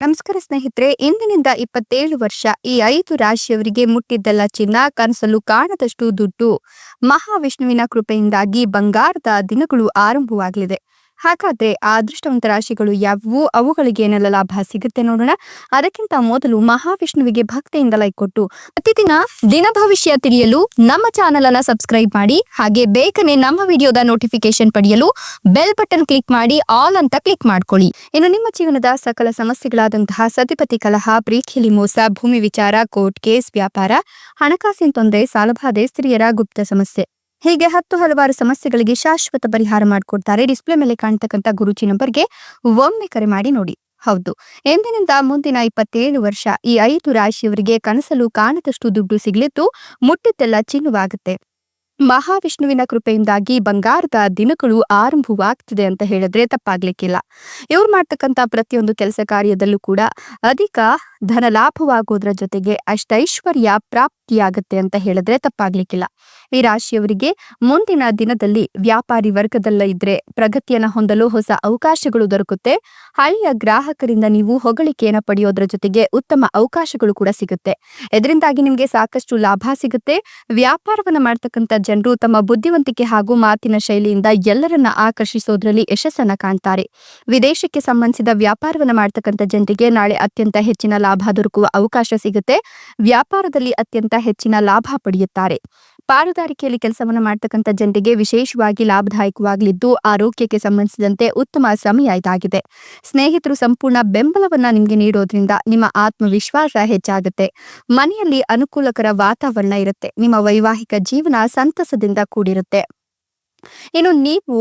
ನಮಸ್ಕಾರ ಸ್ನೇಹಿತರೆ, ಇಂದಿನಿಂದ ಇಪ್ಪತ್ತೇಳು ವರ್ಷ ಈ ಐದು ರಾಶಿಯವರಿಗೆ ಮುಟ್ಟಿದ್ದಲ್ಲ ಚಿನ್ನ ಕನಸಲು ಕಾಣದಷ್ಟು ದುಡ್ಡು. ಮಹಾವಿಷ್ಣುವಿನ ಕೃಪೆಯಿಂದಾಗಿ ಬಂಗಾರದ ದಿನಗಳು ಆರಂಭವಾಗಲಿದೆ. ಹಾಗಾದ್ರೆ ಆ ಅದೃಷ್ಟವಂತ ರಾಶಿಗಳು ಯಾವುವು? ಅವುಗಳಿಗೆ ಏನೆಲ್ಲ ಲಾಭ ಸಿಗುತ್ತೆ ನೋಡೋಣ. ಅದಕ್ಕಿಂತ ಮೊದಲು ಮಹಾವಿಷ್ಣುವಿಗೆ ಭಕ್ತಿಯಿಂದ ಲೈಕ್ ಕೊಟ್ಟು, ಪ್ರತಿದಿನ ದಿನ ಭವಿಷ್ಯ ತಿಳಿಯಲು ನಮ್ಮ ಚಾನೆಲ್ ಅನ್ನ ಸಬ್ಸ್ಕ್ರೈಬ್ ಮಾಡಿ, ಹಾಗೆ ಬೇಗನೆ ನಮ್ಮ ವಿಡಿಯೋದ ನೋಟಿಫಿಕೇಶನ್ ಪಡೆಯಲು ಬೆಲ್ ಬಟನ್ ಕ್ಲಿಕ್ ಮಾಡಿ ಆಲ್ ಅಂತ ಕ್ಲಿಕ್ ಮಾಡ್ಕೊಳ್ಳಿ. ಇನ್ನು ನಿಮ್ಮ ಜೀವನದ ಸಕಲ ಸಮಸ್ಯೆಗಳಾದಂತಹ ಸತಿಪತಿ ಕಲಹ, ಪ್ರೀತಿಯಲ್ಲಿ ಮೋಸ, ಭೂಮಿ ವಿಚಾರ ಕೋರ್ಟ್ ಕೇಸ್ ವ್ಯಾಪಾರ, ಹಣಕಾಸಿನ ತೊಂದರೆ, ಸಾಲಬಾಧೆ, ಸ್ತ್ರೀಯರ ಗುಪ್ತ ಸಮಸ್ಯೆ. ಹೀಗೆ ಹತ್ತು ಹಲವಾರು ಸಮಸ್ಯೆಗಳಿಗೆ ಶಾಶ್ವತ ಪರಿಹಾರ ಮಾಡಿಕೊಡ್ತಾರೆ. ಡಿಸ್ಪ್ಲೇ ಮೇಲೆ ಕಾಣ್ತಕ್ಕಂಥ ಗುರುಜಿ ನಂಬರ್ಗೆ ಒಮ್ಮೆ ಕರೆ ಮಾಡಿ ನೋಡಿ. ಹೌದು. ಎಂದಿನಿಂದ ಮುಂದಿನ ಇಪ್ಪತ್ತೇಳು ವರ್ಷ ಈ ಐದು ರಾಶಿಯವರಿಗೆ ಕನಸಲು ಕಾಣದಷ್ಟು ದುಡ್ಡು ಸಿಗಲಿದ್ದು ಮುಟ್ಟಿದ್ದೆಲ್ಲ ಚಿನ್ನವಾಗುತ್ತೆ ಮಹಾವಿಷ್ಣುವಿನ ಕೃಪೆಯಿಂದಾಗಿ ಬಂಗಾರದ ದಿನಗಳು ಆರಂಭವಾಗ್ತಿದೆ ಅಂತ ಹೇಳಿದ್ರೆ ತಪ್ಪಾಗ್ಲಿಕ್ಕಿಲ್ಲ. ಇವ್ರು ಮಾಡ್ತಕ್ಕಂಥ ಪ್ರತಿಯೊಂದು ಕೆಲಸ ಕಾರ್ಯದಲ್ಲೂ ಕೂಡ ಅಧಿಕ ಧನ ಲಾಭವಾಗೋದ್ರ ಜೊತೆಗೆ ಅಷ್ಟೈಶ್ವರ್ಯ ಪ್ರಾಪ್ತಿಯಾಗುತ್ತೆ ಅಂತ ಹೇಳಿದ್ರೆ ತಪ್ಪಾಗ್ಲಿಕ್ಕಿಲ್ಲ. ಈ ರಾಶಿಯವರಿಗೆ ಮುಂದಿನ ದಿನದಲ್ಲಿ ವ್ಯಾಪಾರಿ ವರ್ಗದಲ್ಲ ಇದ್ರೆ ಪ್ರಗತಿಯನ್ನ ಹೊಂದಲು ಹೊಸ ಅವಕಾಶಗಳು ದೊರಕುತ್ತೆ. ಹಳೆಯ ಗ್ರಾಹಕರಿಂದ ನೀವು ಹೊಗಳಿಕೆಯನ್ನು ಪಡೆಯೋದ್ರ ಜೊತೆಗೆ ಉತ್ತಮ ಅವಕಾಶಗಳು ಕೂಡ ಸಿಗುತ್ತೆ. ಇದರಿಂದಾಗಿ ನಿಮಗೆ ಸಾಕಷ್ಟು ಲಾಭ ಸಿಗುತ್ತೆ. ವ್ಯಾಪಾರವನ್ನ ಮಾಡ್ತಕ್ಕಂಥ ಜನರು ತಮ್ಮ ಬುದ್ಧಿವಂತಿಕೆ ಹಾಗೂ ಮಾತಿನ ಶೈಲಿಯಿಂದ ಎಲ್ಲರನ್ನ ಆಕರ್ಷಿಸೋದ್ರಲ್ಲಿ ಯಶಸ್ಸನ್ನ ಕಾಣ್ತಾರೆ. ವಿದೇಶಕ್ಕೆ ಸಂಬಂಧಿಸಿದ ವ್ಯಾಪಾರವನ್ನ ಮಾಡ್ತಕ್ಕಂಥ ಜನರಿಗೆ ನಾಳೆ ಅತ್ಯಂತ ಹೆಚ್ಚಿನ ಲಾಭ ದೊರಕುವ ಅವಕಾಶ ಸಿಗುತ್ತೆ. ವ್ಯಾಪಾರದಲ್ಲಿ ಅತ್ಯಂತ ಹೆಚ್ಚಿನ ಲಾಭ ಪಡೆಯುತ್ತಾರೆ. ಪಾಲುದಾರಿಕೆಯಲ್ಲಿ ಕೆಲಸವನ್ನು ಮಾಡ್ತಕ್ಕಂಥ ಜನರಿಗೆ ವಿಶೇಷವಾಗಿ ಲಾಭದಾಯಕವಾಗಲಿದ್ದು ಆರೋಗ್ಯಕ್ಕೆ ಸಂಬಂಧಿಸಿದಂತೆ ಉತ್ತಮ ಸಮಯ ಇದಾಗಿದೆ. ಸ್ನೇಹಿತರು ಸಂಪೂರ್ಣ ಬೆಂಬಲವನ್ನ ನಿಮಗೆ ನೀಡೋದ್ರಿಂದ ನಿಮ್ಮ ಆತ್ಮವಿಶ್ವಾಸ ಹೆಚ್ಚಾಗುತ್ತೆ. ಮನೆಯಲ್ಲಿ ಅನುಕೂಲಕರ ವಾತಾವರಣ ಇರುತ್ತೆ. ನಿಮ್ಮ ವೈವಾಹಿಕ ಜೀವನ ಸಂತಸದಿಂದ ಕೂಡಿರುತ್ತೆ. ಇನ್ನು ನೀವು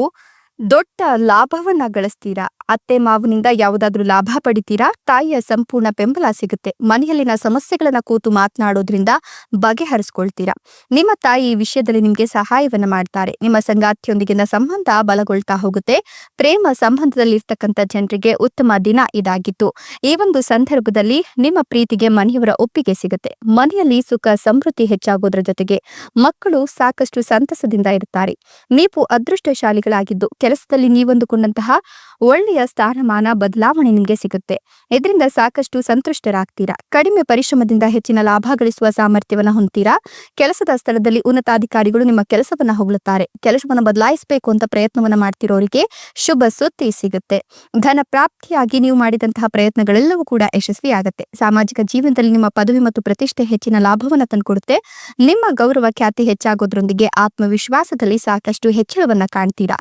ದೊಡ್ಡ ಲಾಭವನ್ನ ಗಳಿಸ್ತೀರಾ? ಅತ್ತೆ ಮಾವನಿಂದ ಯಾವುದಾದ್ರೂ ಲಾಭ ಪಡಿತೀರಾ? ತಾಯಿಯ ಸಂಪೂರ್ಣ ಬೆಂಬಲ ಸಿಗುತ್ತೆ. ಮನೆಯಲ್ಲಿನ ಸಮಸ್ಯೆಗಳನ್ನ ಕೂತು ಮಾತನಾಡೋದ್ರಿಂದ ಬಗೆಹರಿಸ್ಕೊಳ್ತೀರಾ? ನಿಮ್ಮ ತಾಯಿ ಈ ವಿಷಯದಲ್ಲಿ ನಿಮ್ಗೆ ಸಹಾಯವನ್ನ ಮಾಡ್ತಾರೆ. ನಿಮ್ಮ ಸಂಗಾತಿಯೊಂದಿಗಿನ ಸಂಬಂಧ ಬಲಗೊಳ್ತಾ ಹೋಗುತ್ತೆ. ಪ್ರೇಮ ಸಂಬಂಧದಲ್ಲಿ ಇರ್ತಕ್ಕಂಥ ಜನರಿಗೆ ಉತ್ತಮ ದಿನ ಇದಾಗಿತ್ತು. ಈ ಒಂದು ಸಂದರ್ಭದಲ್ಲಿ ನಿಮ್ಮ ಪ್ರೀತಿಗೆ ಮನೆಯವರ ಒಪ್ಪಿಗೆ ಸಿಗುತ್ತೆ. ಮನೆಯಲ್ಲಿ ಸುಖ, ಸಮೃದ್ಧಿ ಹೆಚ್ಚಾಗೋದ್ರ ಜೊತೆಗೆ ಮಕ್ಕಳು ಸಾಕಷ್ಟು ಸಂತಸದಿಂದ ಇರ್ತಾರೆ. ನೀವು ಅದೃಷ್ಟಶಾಲಿಗಳಾಗಿದ್ದು ಕೆಲಸದಲ್ಲಿ ನೀವಂದುಕೊಂಡಂತಹ ಒಳ್ಳೆಯ ಸ್ಥಾನಮಾನ, ಬದಲಾವಣೆ ನಿಮಗೆ ಸಿಗುತ್ತೆ. ಇದರಿಂದ ಸಾಕಷ್ಟು ಸಂತುಷ್ಟರಾಗ್ತೀರಾ? ಕಡಿಮೆ ಪರಿಶ್ರಮದಿಂದ ಹೆಚ್ಚಿನ ಲಾಭ ಗಳಿಸುವ ಸಾಮರ್ಥ್ಯವನ್ನು ಹೊಂದ್ತೀರಾ? ಕೆಲಸದ ಸ್ಥಳದಲ್ಲಿ ಉನ್ನತಾಧಿಕಾರಿಗಳು ನಿಮ್ಮ ಕೆಲಸವನ್ನ ಹೊಗಳುತ್ತಾರೆ. ಕೆಲಸವನ್ನು ಬದಲಾಯಿಸಬೇಕು ಅಂತ ಪ್ರಯತ್ನವನ್ನ ಮಾಡ್ತಿರೋರಿಗೆ ಶುಭ ಸುದ್ದಿ ಸಿಗುತ್ತೆ. ಧನ ಪ್ರಾಪ್ತಿಯಾಗಿ ನೀವು ಮಾಡಿದಂತಹ ಪ್ರಯತ್ನಗಳೆಲ್ಲವೂ ಕೂಡ ಯಶಸ್ವಿಯಾಗುತ್ತೆ. ಸಾಮಾಜಿಕ ಜೀವನದಲ್ಲಿ ನಿಮ್ಮ ಪದವಿ ಮತ್ತು ಪ್ರತಿಷ್ಠೆ ಹೆಚ್ಚಿನ ಲಾಭವನ್ನ ತಂದುಕೊಡುತ್ತೆ. ನಿಮ್ಮ ಗೌರವ ಖ್ಯಾತಿ ಹೆಚ್ಚಾಗೋದ್ರೊಂದಿಗೆ ಆತ್ಮವಿಶ್ವಾಸದಲ್ಲಿ ಸಾಕಷ್ಟು ಹೆಚ್ಚಳವನ್ನ ಕಾಣ್ತೀರಾ?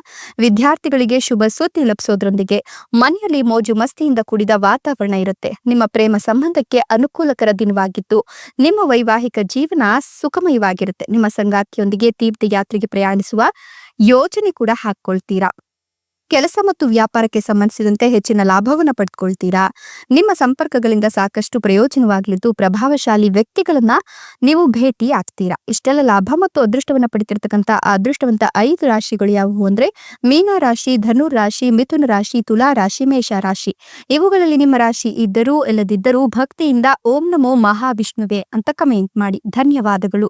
ವಿದ್ಯಾರ್ಥಿಗಳಿಗೆ ಶುಭ ಸುದ್ದಿ ಲಭಿಸೋದ್ರೊಂದಿಗೆ ಮನೆಯಲ್ಲಿ ಮೋಜು ಮಸ್ತಿಯಿಂದ ಕೂಡಿದ ವಾತಾವರಣ ಇರುತ್ತೆ. ನಿಮ್ಮ ಪ್ರೇಮ ಸಂಬಂಧಕ್ಕೆ ಅನುಕೂಲಕರ ದಿನವಾಗಿದ್ದು, ನಿಮ್ಮ ವೈವಾಹಿಕ ಜೀವನ ಸುಖಮಯವಾಗಿರುತ್ತೆ. ನಿಮ್ಮ ಸಂಗಾತಿಯೊಂದಿಗೆ ತೀರ್ಥಯಾತ್ರೆಗೆ ಪ್ರಯಾಣಿಸುವ ಯೋಜನೆ ಕೂಡ ಹಾಕೊಳ್ತೀರಾ ಕೆಲಸ ಮತ್ತು ವ್ಯಾಪಾರಕ್ಕೆ ಸಂಬಂಧಿಸಿದಂತೆ ಹೆಚ್ಚಿನ ಲಾಭವನ್ನು ಪಡೆದುಕೊಳ್ತೀರಾ ನಿಮ್ಮ ಸಂಪರ್ಕಗಳಿಂದ ಸಾಕಷ್ಟು ಪ್ರಯೋಜನವಾಗಲಿದ್ದು ಪ್ರಭಾವಶಾಲಿ ವ್ಯಕ್ತಿಗಳನ್ನ ನೀವು ಭೇಟಿ ಆಗ್ತೀರಾ? ಇಷ್ಟೆಲ್ಲ ಲಾಭ ಮತ್ತು ಅದೃಷ್ಟವನ್ನು ಪಡಿತಿರ್ತಕ್ಕಂಥ ಅದೃಷ್ಟವಂತ ಐದು ರಾಶಿಗಳು ಯಾವುವು ಅಂದ್ರೆ ಮೀನ ರಾಶಿ, ಧನು ರಾಶಿ, ಮಿಥುನ ರಾಶಿ, ತುಲಾ ರಾಶಿ, ಮೇಷ ರಾಶಿ. ಇವುಗಳಲ್ಲಿ ನಿಮ್ಮ ರಾಶಿ ಇದ್ದರೂ ಇಲ್ಲದಿದ್ದರೂ ಭಕ್ತಿಯಿಂದ ಓಂ ನಮೋ ಮಹಾವಿಷ್ಣುವೆ ಅಂತ ಕಮೆಂಟ್ ಮಾಡಿ. ಧನ್ಯವಾದಗಳು.